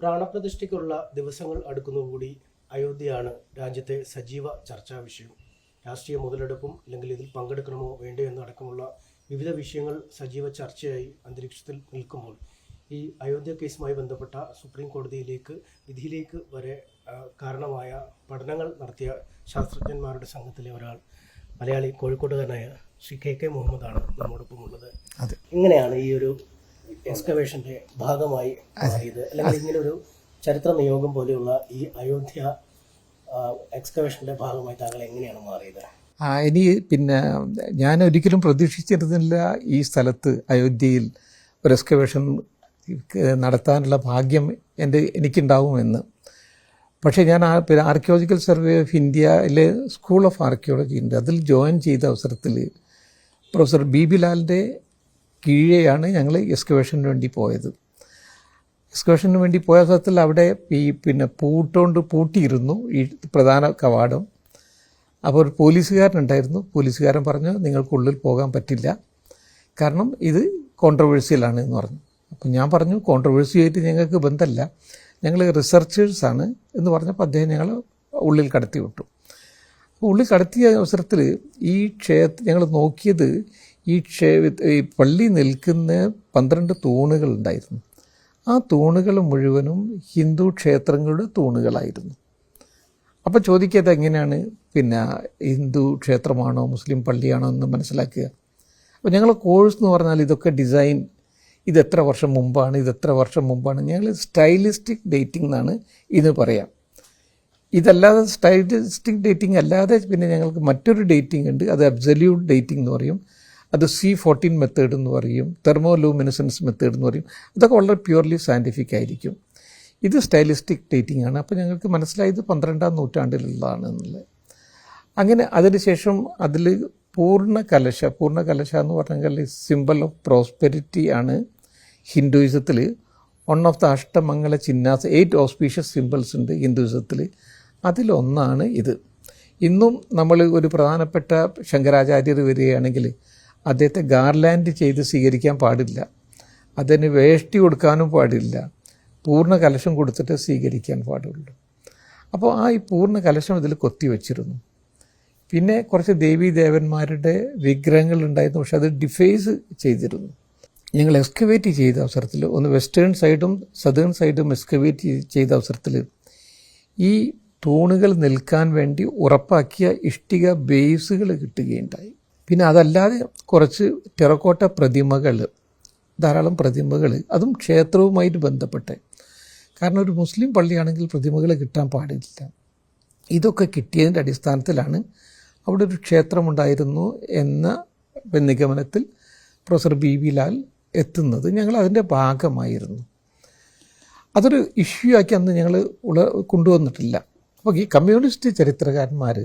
പ്രാണപ്രതിഷ്ഠയ്ക്കുള്ള ദിവസങ്ങൾ അടുക്കുന്നതുകൂടി അയോധ്യയാണ് രാജ്യത്തെ സജീവ ചർച്ചാ വിഷയം രാഷ്ട്രീയ മുതലെടുപ്പും അല്ലെങ്കിൽ ഇതിൽ പങ്കെടുക്കണമോ വേണ്ടോ എന്നടക്കമുള്ള വിവിധ വിഷയങ്ങൾ സജീവ ചർച്ചയായി അന്തരീക്ഷത്തിൽ നിൽക്കുമ്പോൾ ഈ അയോധ്യ കേസുമായി ബന്ധപ്പെട്ട സുപ്രീം കോടതിയിലേക്ക് വിധിയിലേക്ക് വരെ കാരണമായ പഠനങ്ങൾ നടത്തിയ ശാസ്ത്രജ്ഞന്മാരുടെ സംഘത്തിലെ ഒരാൾ മലയാളി കോഴിക്കോട്ടുകാരനായ ശ്രീ കെ കെ മുഹമ്മദാണ് നമ്മോടൊപ്പം ഉള്ളത് അതെ. ഇങ്ങനെയാണ് ഈ ഒരു എക്സ്കവേഷന്റെ ഭാഗമായി മാറിയത്. അല്ലെങ്കിൽ ഇങ്ങനെ ഒരു ചരിത്ര നിയോഗം പോലെയുള്ള ഈ അയോധ്യ എക്സ്കവേഷന്റെ ഭാഗമായി താങ്കൾ എങ്ങനെയാണ് മാറിയത്? ആ, ഇനി പിന്നെ ഞാൻ ഒരിക്കലും പ്രതീക്ഷിച്ചിരുന്നില്ല ഈ സ്ഥലത്ത് അയോധ്യയിൽ ഒരു എക്സ്കവേഷൻ നടത്താനുള്ള ഭാഗ്യം എന്റെ എനിക്കുണ്ടാവുമെന്ന്. പക്ഷേ ഞാൻ പിന്നെ ആർക്കിയോളജിക്കൽ സർവേ ഓഫ് ഇന്ത്യയിലെ സ്കൂൾ ഓഫ് ആർക്കിയോളജി ഉണ്ട്. അതിൽ ജോയിൻ ചെയ്ത അവസരത്തിൽ പ്രൊഫസർ ബി ബി ലാലിന്റെ കീഴെയാണ് ഞങ്ങൾ എക്സ്കവേഷന് വേണ്ടി പോയത്. എക്സ്കവേഷന് വേണ്ടി പോയ സ്ഥലത്തിൽ അവിടെ ഈ പിന്നെ പൂട്ടുകൊണ്ട് പൂട്ടിയിരുന്നു ഈ പ്രധാന കവാടം. അപ്പോൾ ഒരു പോലീസുകാരനുണ്ടായിരുന്നു. പോലീസുകാരൻ പറഞ്ഞു നിങ്ങൾക്കുള്ളിൽ പോകാൻ പറ്റില്ല. കാരണം ഇത് കോൺട്രവേഴ്സിയലാണ് എന്ന് പറഞ്ഞു. അപ്പം ഞാൻ പറഞ്ഞു കോൺട്രവേഴ്സിയായിട്ട് ഞങ്ങൾക്ക് ബന്ധമല്ല ഞങ്ങൾ റിസർച്ചേഴ്സാണ് എന്ന് പറഞ്ഞപ്പോൾ അദ്ദേഹം ഞങ്ങൾ ഉള്ളിൽ കടത്തി വിട്ടു അപ്പോൾ ഉള്ളിൽ കടത്തിയ അവസരത്തിൽ ഈ ക്ഷേത്ര ഞങ്ങൾ നോക്കിയത് ഈ ക്ഷേ ഈ പള്ളി നിൽക്കുന്ന പന്ത്രണ്ട് തൂണുകൾ ഉണ്ടായിരുന്നു. ആ തൂണുകൾ മുഴുവനും ഹിന്ദു ക്ഷേത്രങ്ങളുടെ തൂണുകളായിരുന്നു. അപ്പോൾ ചോദിക്കാത്ത എങ്ങനെയാണ് പിന്നെ ഹിന്ദു ക്ഷേത്രമാണോ മുസ്ലിം പള്ളിയാണോ എന്ന് മനസ്സിലാക്കുക. അപ്പോൾ ഞങ്ങൾ കോഴ്സ് എന്ന് പറഞ്ഞാൽ ഇതൊക്കെ ഡിസൈൻ ഇത് എത്ര വർഷം മുമ്പാണ് ഇത് എത്ര വർഷം മുമ്പാണ്. ഞങ്ങൾ സ്റ്റൈലിസ്റ്റിക് ഡേറ്റിംഗ് എന്നാണ് ഇത് പറയാം. ഇതല്ലാതെ സ്റ്റൈലിസ്റ്റിക് ഡേറ്റിംഗ് അല്ലാതെ പിന്നെ ഞങ്ങൾക്ക് മറ്റൊരു ഡേറ്റിംഗ് ഉണ്ട് അത് അബ്സല്യൂട്ട് ഡേറ്റിംഗ് എന്ന് പറയും. അത് സി ഫോർട്ടീൻ മെത്തേഡ് എന്ന് പറയും തെർമോലൂമിനസൻസ് മെത്തേഡ് എന്ന് പറയും. അതൊക്കെ വളരെ പ്യുവർലി സയന്റിഫിക് ആയിരിക്കും. ഇത് സ്റ്റൈലിസ്റ്റിക് ഡേറ്റിംഗ് ആണ്. അപ്പോൾ ഞങ്ങൾക്ക് മനസ്സിലായത് പന്ത്രണ്ടാം നൂറ്റാണ്ടിലുള്ളതാണ് എന്നുള്ളത്. അങ്ങനെ അതിനുശേഷം അതിൽ പൂർണ കലശ പൂർണ കലശ എന്ന് പറഞ്ഞാൽ സിമ്പിൾ ഓഫ് പ്രോസ്പെരിറ്റി ആണ് ഹിന്ദുയിസത്തിൽ. വൺ ഓഫ് ദ അഷ്ടമംഗല ചിഹ്നാസ് എയ്റ്റ് ഓസ്പീഷ്യസ് സിമ്പിൾസ് ഉണ്ട് ഹിന്ദുയിസത്തിൽ. അതിലൊന്നാണ് ഇത്. ഇന്നും നമ്മൾ ഒരു പ്രധാനപ്പെട്ട ശങ്കരാചാര്യർ വരികയാണെങ്കിൽ അദ്ദേഹത്തെ ഗാർലാൻഡ് ചെയ്ത് സ്വീകരിക്കാൻ പാടില്ല. അതിന് വേഷ്ടി കൊടുക്കാനും പാടില്ല. പൂർണ കലശം കൊടുത്തിട്ട് സ്വീകരിക്കാൻ പാടുള്ളൂ. അപ്പോൾ ആ ഈ പൂർണ കലശം ഇതിൽ കൊത്തി വച്ചിരുന്നു. പിന്നെ കുറച്ച് ദേവീ ദേവന്മാരുടെ വിഗ്രഹങ്ങൾ ഉണ്ടായിരുന്നു. പക്ഷെ അത് ഡിഫേസ് ചെയ്തിരുന്നു. ഞങ്ങൾ എക്സ്കവേറ്റ് ചെയ്ത അവസരത്തിൽ ഒന്ന് വെസ്റ്റേൺ സൈഡും സദേൺ സൈഡും എക്സ്കവേറ്റ് ചെയ്ത അവസരത്തിൽ ഈ തൂണുകൾ നിൽക്കാൻ വേണ്ടി ഉറപ്പാക്കിയ ഇഷ്ടിക ബേസുകൾ കിട്ടുകയുണ്ടായി. പിന്നെ അതല്ലാതെ കുറച്ച് ടെറക്കോട്ട പ്രതിമകൾ ധാരാളം പ്രതിമകൾ അതും ക്ഷേത്രവുമായിട്ട് ബന്ധപ്പെട്ട്. കാരണം ഒരു മുസ്ലിം പള്ളിയാണെങ്കിൽ പ്രതിമകൾ കിട്ടാൻ പാടില്ല. ഇതൊക്കെ കിട്ടിയതിന്റെ അടിസ്ഥാനത്തിലാണ് അവിടെ ഒരു ക്ഷേത്രമുണ്ടായിരുന്നു എന്ന നിഗമനത്തിൽ പ്രൊഫസർ ബി വി ലാൽ എത്തുന്നത്. ഞങ്ങൾ അതിന്റെ ഭാഗമായിരുന്നു. അതൊരു ഇഷ്യൂ ആക്കി അന്ന് ഞങ്ങൾ ഉള കൊണ്ടുവന്നിട്ടില്ല. അപ്പോൾ ഈ കമ്മ്യൂണിസ്റ്റ് ചരിത്രകാരന്മാർ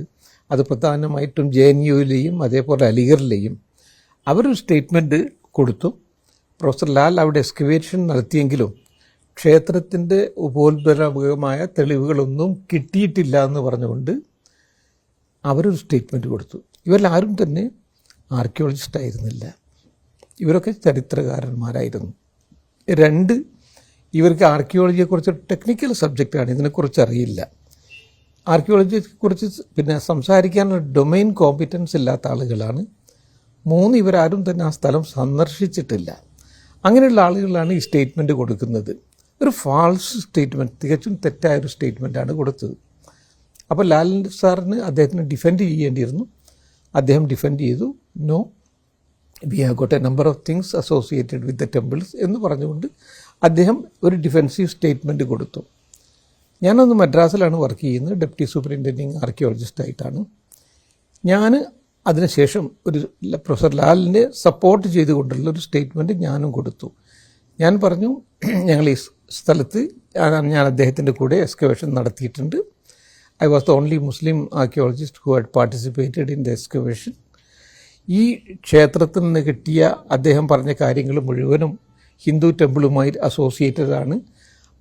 അത് പ്രധാനമായിട്ടും ജെ എൻ യുവിലെയും അതേപോലെ അലിഗറിലെയും അവരൊരു സ്റ്റേറ്റ്മെന്റ് കൊടുത്തു. പ്രൊഫസർ ലാൽ അവിടെ എക്സ്കവേഷൻ നടത്തിയെങ്കിലും ക്ഷേത്രത്തിന്റെ ഉപോത്ബലമായ തെളിവുകളൊന്നും കിട്ടിയിട്ടില്ല എന്ന് പറഞ്ഞുകൊണ്ട് അവരൊരു സ്റ്റേറ്റ്മെന്റ് കൊടുത്തു. ഇവരിലാരും തന്നെ ആർക്കിയോളജിസ്റ്റ് ആയിരുന്നില്ല. ഇവരൊക്കെ ചരിത്രകാരന്മാരായിരുന്നു. രണ്ട് ഇവർക്ക് ആർക്കിയോളജിയെക്കുറിച്ച് ടെക്നിക്കൽ സബ്ജക്റ്റാണ്. ഇതിനെക്കുറിച്ച് അറിയില്ല ആർക്കിയോളജിയെക്കുറിച്ച് പിന്നെ സംസാരിക്കാനുള്ള ഡൊമൈൻ കോമ്പിറ്റൻസ് ഇല്ലാത്ത ആളുകളാണ്. മൂന്ന് ഇവരാരും തന്നെ ആ സ്ഥലം സന്ദർശിച്ചിട്ടില്ല. അങ്ങനെയുള്ള ആളുകളാണ് ഈ സ്റ്റേറ്റ്മെന്റ് കൊടുക്കുന്നത്. ഒരു ഫാൾസ് സ്റ്റേറ്റ്മെന്റ് തികച്ചും തെറ്റായ ഒരു സ്റ്റേറ്റ്മെന്റാണ് കൊടുത്തത്. അപ്പോൾ ലാൽ സാറിന് അദ്ദേഹത്തിന് ഡിഫെൻഡ് ചെയ്യേണ്ടിയിരുന്നു. അദ്ദേഹം ഡിഫെൻഡ് ചെയ്തു. No we have got a number of things associated with the temples എന്ന് പറഞ്ഞുകൊണ്ട് അദ്ദേഹം ഒരു ഡിഫെൻസീവ് സ്റ്റേറ്റ്മെന്റ് കൊടുത്തു. ഞാനന്ന് മദ്രാസിലാണ് വർക്ക് ചെയ്യുന്നത്. ഡെപ്യൂട്ടി സൂപ്രിന്റൻഡിങ് ആർക്കിയോളജിസ്റ്റ് ആയിട്ടാണ്. ഞാൻ അതിനുശേഷം ഒരു പ്രൊഫസർ ലാലിനെ സപ്പോർട്ട് ചെയ്തുകൊണ്ടുള്ള ഒരു സ്റ്റേറ്റ്മെന്റ് ഞാനും കൊടുത്തു. ഞാൻ പറഞ്ഞു ഞങ്ങൾ ഈ സ്ഥലത്ത് ഞാൻ- അദ്ദേഹത്തിന്റെ കൂടെ എക്സ്കവേഷൻ നടത്തിയിട്ടുണ്ട്. I was the only Muslim archaeologist who had participated in the excavation ഈ ക്ഷേത്രത്തിൽ നിന്ന് കിട്ടിയ അദ്ദേഹം പറഞ്ഞ കാര്യങ്ങൾ മുഴുവനും ഹിന്ദു ടെമ്പിളുമായി അസോസിയേറ്റഡ് ആണ്.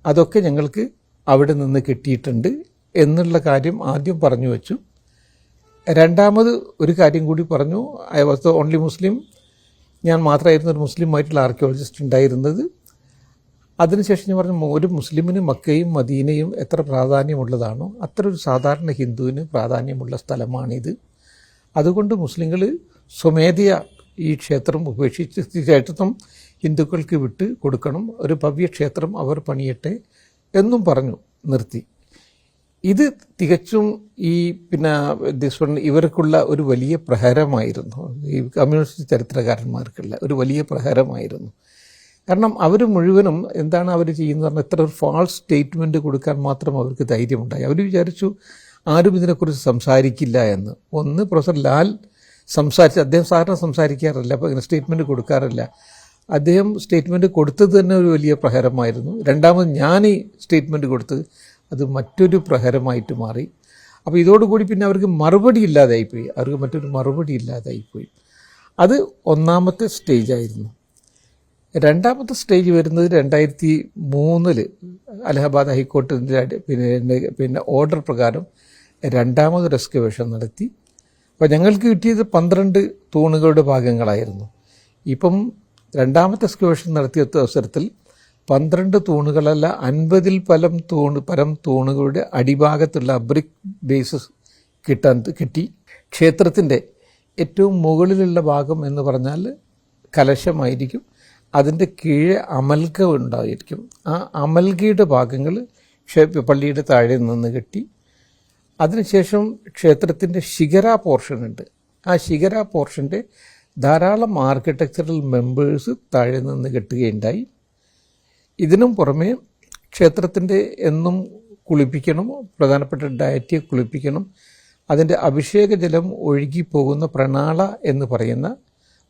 അതൊക്കെ ഞങ്ങൾക്ക് അവിടെ നിന്ന് കിട്ടിയിട്ടുണ്ട് എന്നുള്ള കാര്യം ആദ്യം പറഞ്ഞു വെച്ചു. രണ്ടാമത് ഒരു കാര്യം കൂടി പറഞ്ഞു. I was the only Muslim ഞാൻ മാത്രമായിരുന്നു ഒരു മുസ്ലിമായിട്ടുള്ള ആർക്കിയോളജിസ്റ്റ് ഉണ്ടായിരുന്നത്. അതിനുശേഷം ഞാൻ പറഞ്ഞു ഒരു മുസ്ലിമിന് മക്കയും മദീനയും എത്ര പ്രാധാന്യമുള്ളതാണോ? അത്ര ഒരു സാധാരണ ഹിന്ദുവിന് പ്രാധാന്യമുള്ള സ്ഥലമാണിത്. അതുകൊണ്ട് മുസ്ലിങ്ങൾ സ്വമേധയ ഈ ക്ഷേത്രം ഉപേക്ഷിച്ച് ക്ഷേത്രം ഹിന്ദുക്കൾക്ക് വിട്ട് കൊടുക്കണം. ഒരു ഭവ്യക്ഷേത്രം അവർ പണിയട്ടെ എന്നും പറഞ്ഞു നിർത്തി. ഇത് തികച്ചും ഈ പിന്നെ ദിസ് ഇവർക്കുള്ള ഒരു വലിയ പ്രഹരമായിരുന്നു. ഈ കമ്മ്യൂണിസ്റ്റ് ചരിത്രകാരന്മാർക്കുള്ള ഒരു വലിയ പ്രഹരമായിരുന്നു. കാരണം അവർ മുഴുവനും എന്താണ് അവർ ചെയ്യുന്നത് പറഞ്ഞാൽ ഇത്ര ഒരു ഫാൾസ് സ്റ്റേറ്റ്മെന്റ് കൊടുക്കാൻ മാത്രം അവർക്ക് ധൈര്യമുണ്ടായി. അവർ വിചാരിച്ചു ആരും ഇതിനെക്കുറിച്ച് സംസാരിക്കില്ല എന്ന്. ഒന്ന് പ്രൊഫസർ ലാൽ സംസാരിച്ച് അദ്ദേഹം സാധാരണ സംസാരിക്കാറില്ല അപ്പോൾ ഇങ്ങനെ സ്റ്റേറ്റ്മെന്റ് കൊടുക്കാറില്ല. അദ്ദേഹം സ്റ്റേറ്റ്മെന്റ് കൊടുത്തത് തന്നെ ഒരു വലിയ പ്രഹരമായിരുന്നു. രണ്ടാമത് ഞാൻ ഈ സ്റ്റേറ്റ്മെന്റ് കൊടുത്തത് അത് മറ്റൊരു പ്രഹരമായിട്ട് മാറി. അപ്പോൾ ഇതോടുകൂടി പിന്നെ അവർക്ക് മറുപടി ഇല്ലാതായിപ്പോയി. അവർക്ക് മറ്റൊരു മറുപടി ഇല്ലാതായിപ്പോയി. അത് ഒന്നാമത്തെ സ്റ്റേജായിരുന്നു രണ്ടാമത്തെ സ്റ്റേജ് വരുന്നത് രണ്ടായിരത്തി മൂന്നിൽ അലഹബാദ് ഹൈക്കോടതിന്റെ പിന്നെ പിന്നെ ഓർഡർ പ്രകാരം രണ്ടാമതൊരു എക്സ്കവേഷൻ നടത്തി. അപ്പോൾ ഞങ്ങൾക്ക് കിട്ടിയത് പന്ത്രണ്ട് തൂണുകളുടെ ഭാഗങ്ങളായിരുന്നു. ഇപ്പം രണ്ടാമത്തെ എക്സ്ക്യൂഷൻ നടത്തിയ അവസരത്തിൽ പന്ത്രണ്ട് തൂണുകളല്ല അൻപതിൽ പലം തൂണ് പരം തൂണുകളുടെ അടിഭാഗത്തുള്ള ബ്രിക്ക് ബേസസ് കിട്ടാൻ കിട്ടി. ക്ഷേത്രത്തിന്റെ ഏറ്റവും മുകളിലുള്ള ഭാഗം എന്ന് പറഞ്ഞാൽ കലശമായിരിക്കും. അതിന്റെ കീഴെ അമൽക ഉണ്ടായിരിക്കും. ആ അമൽകയുടെ ഭാഗങ്ങൾ പള്ളിയുടെ താഴെ നിന്ന് കെട്ടി. അതിനുശേഷം ക്ഷേത്രത്തിന്റെ ശിഖര പോർഷൻ ഉണ്ട്. ആ ശിഖര പോർഷന്റെ ധാരാളം ആർക്കിടെക്ചറൽ മെമ്പേഴ്സ് താഴെ നിന്ന് കെട്ടുകയുണ്ടായി. ഇതിനും പുറമെ ക്ഷേത്രത്തിന്റെ എന്നും കുളിപ്പിക്കണം പ്രധാനപ്പെട്ട ഡയറ്റിയെ കുളിപ്പിക്കണം അതിന്റെ അഭിഷേക ജലം ഒഴുകിപ്പോകുന്ന പ്രണാള എന്ന് പറയുന്ന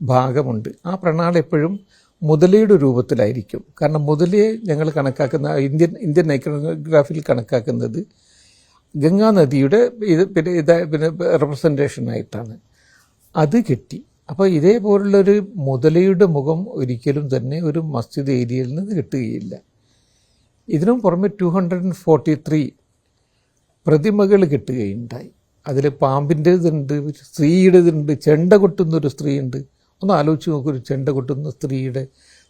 ഭാഗമുണ്ട്. ആ പ്രണാള എപ്പോഴും മുതലയുടെ രൂപത്തിലായിരിക്കും. കാരണം മുതലയെ ഞങ്ങൾ കണക്കാക്കുന്ന ഇന്ത്യൻ ഇന്ത്യൻ ഐക്കണോഗ്രാഫിയിൽ കണക്കാക്കുന്നത് ഗംഗാനദിയുടെ ഇത് പിന്നെ ഇത് പിന്നെ റെപ്രസെന്റേഷനായിട്ടാണ് അത് കിട്ടി അപ്പോൾ ഇതേപോലുള്ളൊരു മുതലയുടെ മുഖം ഒരിക്കലും തന്നെ ഒരു മസ്ജിദ് ഏരിയയിൽ നിന്ന് കിട്ടുകയില്ല. ഇതിനും പുറമെ two hundred and forty three പ്രതിമകൾ കിട്ടുകയുണ്ടായി. അതിൽ പാമ്പിന്റേതുണ്ട് സ്ത്രീയുടേതുണ്ട് ചെണ്ട കൊട്ടുന്നൊരു സ്ത്രീയുണ്ട്. ഒന്ന് ആലോചിച്ച് നോക്കൂ ഒരു ചെണ്ട കൊട്ടുന്ന സ്ത്രീയുടെ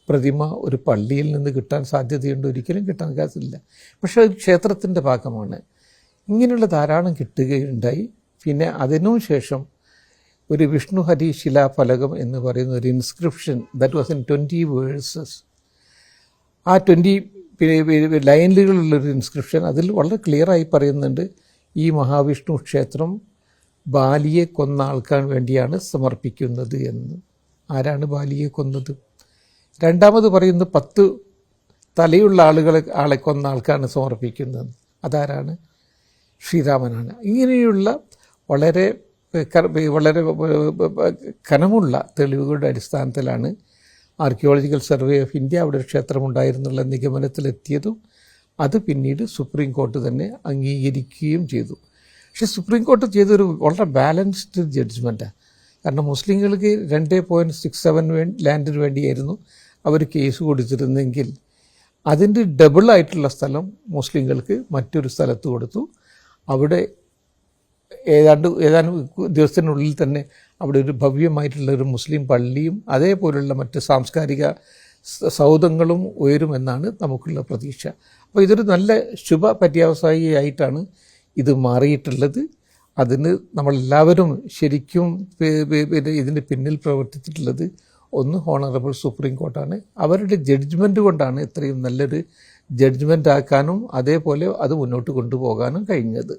പ്രതിമ ഒരു പള്ളിയിൽ നിന്ന് കിട്ടാൻ സാധ്യതയുണ്ട്. ഒരിക്കലും കിട്ടാൻ കാര്യമില്ല പക്ഷേ അത് ക്ഷേത്രത്തിന്റെ ഭാഗമാണ്. ഇങ്ങനെയുള്ള ധാരാളം കിട്ടുകയുണ്ടായി. പിന്നെ അതിനു ശേഷം ഒരു വിഷ്ണു ഹരി ശിലാഫലകം എന്ന് പറയുന്ന ഒരു inscription that was in twenty verses ആ ട്വന്റി ലൈനുകളിലുള്ളൊരു ഇൻസ്ക്രിപ്ഷൻ അതിൽ വളരെ ക്ലിയറായി പറയുന്നുണ്ട്. ഈ മഹാവിഷ്ണു ക്ഷേത്രം ബാലിയെ കൊന്ന ആൾക്കാൻ വേണ്ടിയാണ് സമർപ്പിക്കുന്നത് എന്ന്. ആരാണ് ബാലിയെ കൊന്നത്? രണ്ടാമത് പറയുന്നത് പത്ത് തലയുള്ള ആളുകളെ ആളെ കൊന്ന ആൾക്കാണ് സമർപ്പിക്കുന്നത്. അതാരാണ്? ശ്രീരാമനാണ്. ഇങ്ങനെയുള്ള വളരെ വളരെ കനമുള്ള തെളിവുകളുടെ അടിസ്ഥാനത്തിലാണ് ആർക്കിയോളജിക്കൽ സർവേ ഓഫ് ഇന്ത്യ അവിടെ ഒരു ക്ഷേത്രമുണ്ടായിരുന്നുള്ള നിഗമനത്തിലെത്തിയതും അത് പിന്നീട് സുപ്രീം കോർട്ട് തന്നെ അംഗീകരിക്കുകയും ചെയ്തു. പക്ഷേ സുപ്രീം കോർട്ട് ചെയ്തൊരു വളരെ ബാലൻസ്ഡ് ജഡ്ജ്മെന്റാണ് കാരണം മുസ്ലിങ്ങൾക്ക് രണ്ട് പോയിന്റ് സിക്സ് സെവൻ വേ ലാൻഡിന് വേണ്ടിയായിരുന്നു അവർ കേസ് കൊടുത്തിരുന്നെങ്കിൽ അതിന്റെ ഡബിൾ ആയിട്ടുള്ള സ്ഥലം മുസ്ലിങ്ങൾക്ക് മറ്റൊരു സ്ഥലത്ത് കൊടുത്തു. അവിടെ ഏതാണ്ട് ഏതാനും ദിവസത്തിനുള്ളിൽ തന്നെ അവിടെ ഒരു ഭവ്യമായിട്ടുള്ള ഒരു മുസ്ലിം പള്ളിയും അതേപോലുള്ള മറ്റ് സാംസ്കാരിക സൗധങ്ങളും ഉയരുമെന്നാണ് നമുക്കുള്ള പ്രതീക്ഷ. അപ്പോൾ ഇതൊരു നല്ല ശുഭ പര്യാവസായിട്ടാണ് ഇത് മാറിയിട്ടുള്ളത്. അതിന് നമ്മളെല്ലാവരും ശരിക്കും ഇതിന് പിന്നിൽ പ്രവർത്തിച്ചിട്ടുള്ളത് ഒന്ന് ഹോണറബിൾ സുപ്രീം കോർട്ടാണ്. അവരുടെ ജഡ്ജ്മെന്റ് കൊണ്ടാണ് ഇത്രയും നല്ലൊരു ജഡ്ജ്മെന്റ് ആക്കാനും അതേപോലെ അത് മുന്നോട്ട് കൊണ്ടുപോകാനും കഴിഞ്ഞത്.